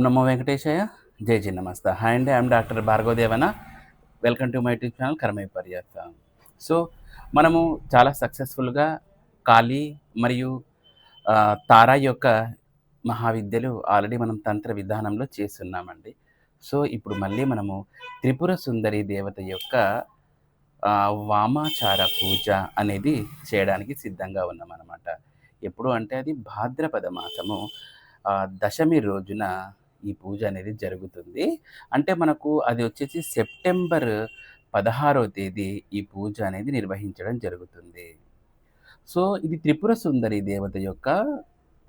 ఓం నమో వెంకటేశయ్య జై జీ నమస్తే హాయ్ అండి I'm doctor భార్గవదేవన. Welcome to my YouTube channel కర్మై పర్యాప్త సో మనము చాలా సక్సెస్ఫుల్గా కాళీ మరియు తారా యొక్క మహావిద్యలు ఆల్రెడీ మనం తంత్ర విధానంలో చేస్తున్నామండి. సో ఇప్పుడు మళ్ళీ మనము త్రిపుర సుందరి దేవత యొక్క వామాచార పూజ అనేది చేయడానికి సిద్ధంగా ఉన్నామన్నమాట. ఎప్పుడు అంటే అది భాద్రపద మాసము దశమి రోజున ఈ పూజ అనేది జరుగుతుంది. అంటే మనకు అది వచ్చేసి సెప్టెంబర్ పదహారవ తేదీ ఈ పూజ అనేది నిర్వహించడం జరుగుతుంది. సో ఇది త్రిపుర సుందరి దేవత యొక్క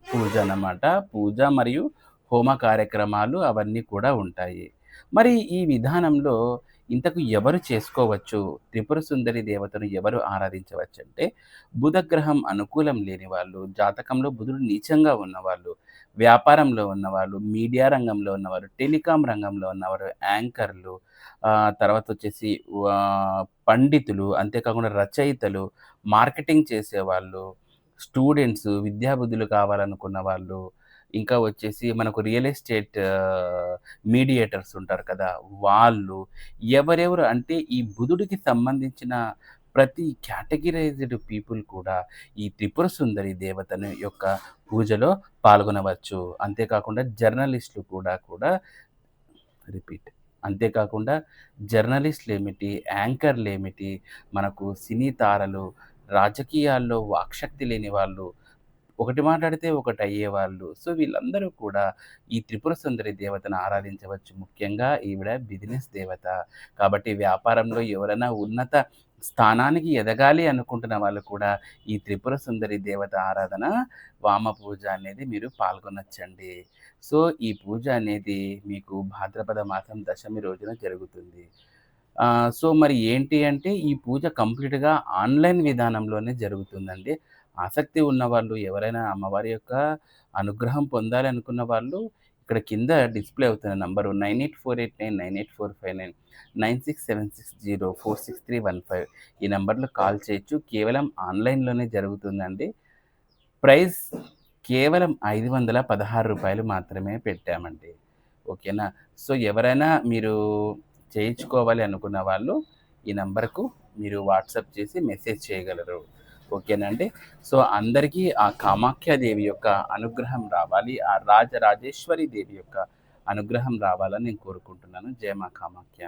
పూజ అన్నమాట. పూజ మరియు హోమ కార్యక్రమాలు అవన్నీ కూడా ఉంటాయి. మరి ఈ విధానంలో ఇంతకు ఎవరు చేసుకోవచ్చు? త్రిపుర సుందరి దేవతను ఎవరు ఆరాధించవచ్చు అంటే బుధగ్రహం అనుకూలం లేని వాళ్ళు జాతకంలో బుధుడు నీచంగా ఉన్నవాళ్ళు వ్యాపారంలో ఉన్నవాళ్ళు మీడియా రంగంలో ఉన్నవారు టెలికాం రంగంలో ఉన్నవారు యాంకర్లు తర్వాత వచ్చేసి పండితులు అంతేకాకుండా రచయితలు మార్కెటింగ్ చేసేవాళ్ళు స్టూడెంట్స్ విద్యాబుద్ధులు కావాలనుకున్న వాళ్ళు ఇంకా వచ్చేసి మనకు రియల్ ఎస్టేట్ మీడియేటర్స్ ఉంటారు కదా వాళ్ళు ఎవరెవరు అంటే ఈ బుధుడికి సంబంధించిన ప్రతి కేటగిరైజ్డ్ పీపుల్ కూడా ఈ త్రిపుర సుందరి దేవతను యొక్క పూజలో పాల్గొనవచ్చు. అంతేకాకుండా జర్నలిస్టులు కూడా కూడా రిపీట్. అంతేకాకుండా జర్నలిస్టులు ఏమిటి యాంకర్లు ఏమిటి మనకు సినీ తారలు రాజకీయాల్లో వాక్శక్తి లేని వాళ్ళు ఒకటి మాట్లాడితే ఒకటి అయ్యేవాళ్ళు సో వీళ్ళందరూ కూడా ఈ త్రిపుర సుందరి దేవతను ఆరాధించవచ్చు ముఖ్యంగా. ఈవిడ బిజినెస్ దేవత. కాబట్టి వ్యాపారంలో ఎవరైనా ఉన్నత స్థానానికి ఎదగాలి అనుకుంటున్న వాళ్ళు కూడా ఈ త్రిపుర సుందరి దేవత ఆరాధన వామ పూజ అనేది మీరు పాల్గొనొచ్చండి. సో ఈ పూజ అనేది మీకు భాద్రపద మాసం దశమి రోజున జరుగుతుంది. సో మరి ఏంటి అంటే ఈ పూజ కంప్లీట్గా ఆన్లైన్ విధానంలోనే జరుగుతుందండి. ఆసక్తి ఉన్నవాళ్ళు ఎవరైనా అమ్మవారి యొక్క అనుగ్రహం పొందాలి అనుకున్న వాళ్ళు ఇక్కడ కింద డిస్ప్లే అవుతున్న number nine eight four eight nine nine eight four five nine nine six seven six zero four six three one five ఈ నెంబర్లో కాల్ చేయొచ్చు. కేవలం ఆన్లైన్లోనే జరుగుతుందండి. ప్రైస్ కేవలం ఐదు వందల పదహారు రూపాయలు మాత్రమే పెట్టామండి. ఓకేనా? సో ఎవరైనా మీరు చేయించుకోవాలి అనుకున్న వాళ్ళు ఈ నెంబర్కు మీరు వాట్సాప్ చేసి మెసేజ్ చేయగలరు. ఓకేనండి సో అందరికీ ఆ కామాఖ్య దేవి యొక్క అనుగ్రహం రావాలి ఆ రాజరాజేశ్వరి దేవి యొక్క అనుగ్రహం రావాలని నేను కోరుకుంటున్నాను. జయ మా కామాఖ్య.